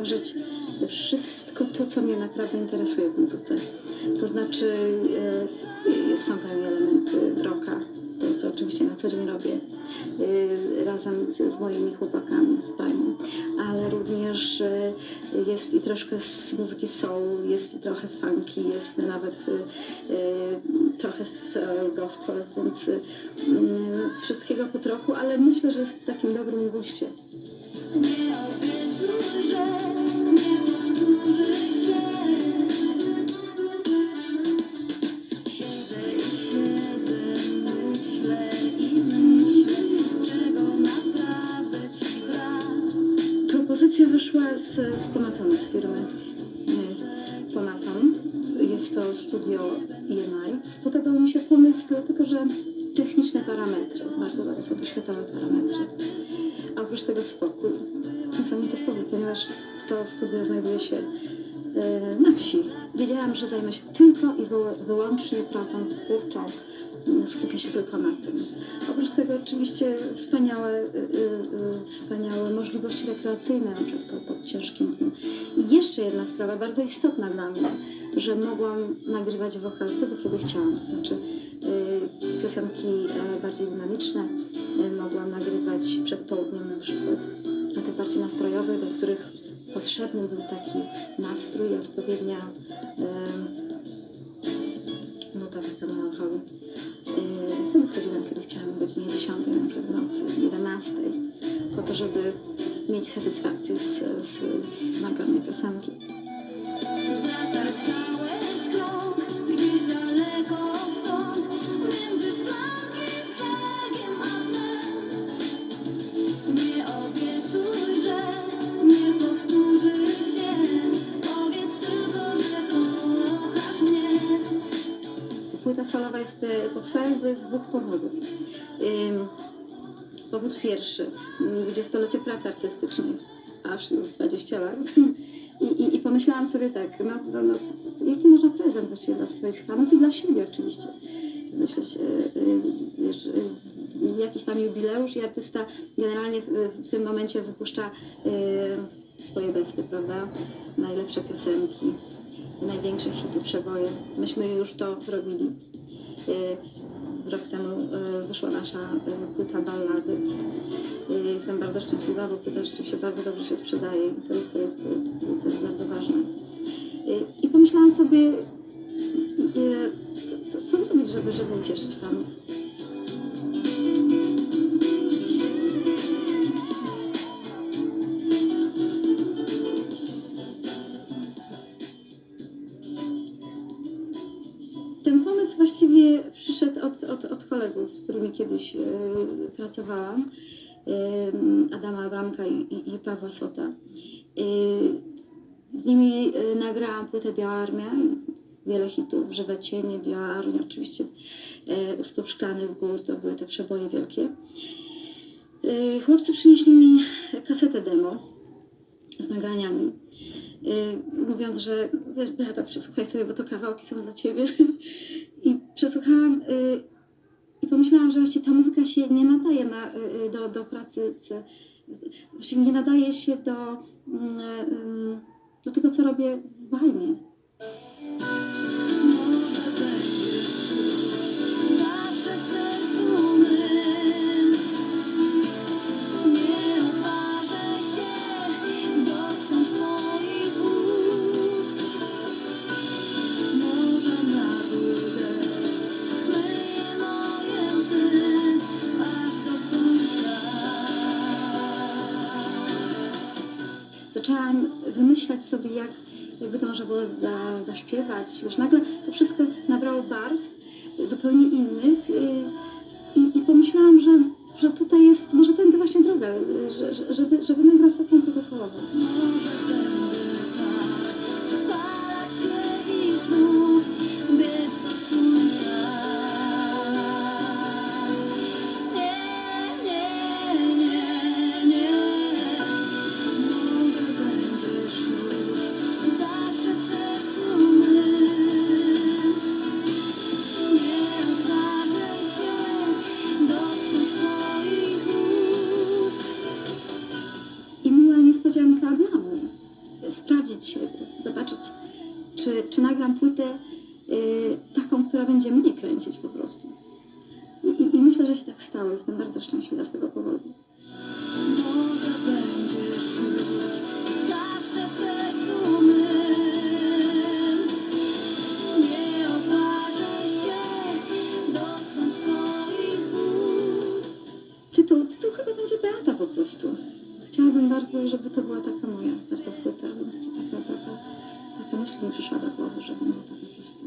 zawrzeć wszystko to, co mnie naprawdę interesuje w muzyce. To znaczy, e, są pewnie elementy rocka, to co oczywiście na co dzień robię, e, razem z, z moimi chłopakami z bajną, ale również e, jest i troszkę z muzyki soul, jest i trochę funky, jest nawet trochę z gospel, więc wszystkiego po trochu, ale myślę, że w takim dobrym guście. Z, Ponatonu, z firmy Ponaton. Jest to studio EMI. Spodobał mi się pomysł, dlatego że techniczne parametry, bardzo, bardzo są to światowe parametry. A oprócz tego spokój, niesamowity spokój, ponieważ to studio znajduje się y, na wsi. Wiedziałam, że zajmę się tylko i wyłącznie pracą twórczą. Skupię się tylko na tym. Oprócz tego oczywiście wspaniałe, y, y, y, wspaniałe możliwości rekreacyjne, na przykład pod ciężkim dniem. I jeszcze jedna sprawa, bardzo istotna dla mnie, że mogłam nagrywać wokal wtedy, kiedy chciałam. To znaczy piosenki e, bardziej dynamiczne mogłam nagrywać przed południem na przykład na tych bardziej nastrojowych, do których potrzebny był taki nastrój, odpowiednia y, nuta taka melancholii. Yy, Wtedy chciałam, o godzinie 10 na przykład w nocy, 11, po to, żeby mieć satysfakcję z, z, z nagranej piosenki. Zataczałeś jakby z dwóch powodów. Powód pierwszy, dwudziestolecie pracy artystycznej, aż już 20 lat. I, i, I pomyślałam sobie tak, no, no, no, jaki można prezent właściwie dla swoich fanów i dla siebie oczywiście. Myśleć, y, y, wiesz, y, jakiś tam jubileusz i artysta generalnie w, tym momencie wypuszcza y, swoje besty, prawda? Najlepsze piosenki, największe hity, przeboje. Myśmy już to zrobili. Rok temu y, wyszła nasza y, płyta ballady. Jestem bardzo szczęśliwa, bo płyta rzeczywiście bardzo dobrze się sprzedaje to jest, to jest, to jest, bardzo ważne. Y, I pomyślałam sobie, co, co, co żeby, żeby ucieszyć fanów. Pomysł właściwie przyszedł od, od, od kolegów, z którymi kiedyś e, pracowałam, e, Adama Abramka i, i, i Pawła Sota. E, z nimi nagrałam płytę Biała Armia, wiele hitów, Żywe Cienie, Biała Armia, oczywiście e, U stóp szklanych gór, to były te przeboje wielkie. Chłopcy przynieśli mi kasetę demo z nagraniami. Mówiąc, że wiesz, Beata, przesłuchaj sobie, bo to kawałki są dla ciebie. I przesłuchałam yy, i pomyślałam, że właściwie ta muzyka się nie nadaje na, yy, do, do pracy, z, właściwie nie nadaje się do, yy, do tego, co robię w bajnie. Zaczęłam wymyślać sobie, jak, jakby to można było za, zaśpiewać. Wiesz, nagle to wszystko nabrało barw zupełnie innych yy, i, i pomyślałam, że, że tutaj jest może tędy właśnie droga, że, że, żeby, żeby nagrać taką płytę solową. Nagram płytę y, taką, która będzie mnie kręcić po prostu. I, i, I myślę, że się tak stało. Jestem bardzo szczęśliwa z tego powodu. Może będziesz już zawsze w sercu mym. Nie się dotknąć twoich ust. Tytuł, tytuł chyba będzie Beata po prostu. Chciałabym bardzo, żeby to była taka moja bardzo płyta, taka, taka, taka myśl mi przyszła do głowy, że będzie to po prostu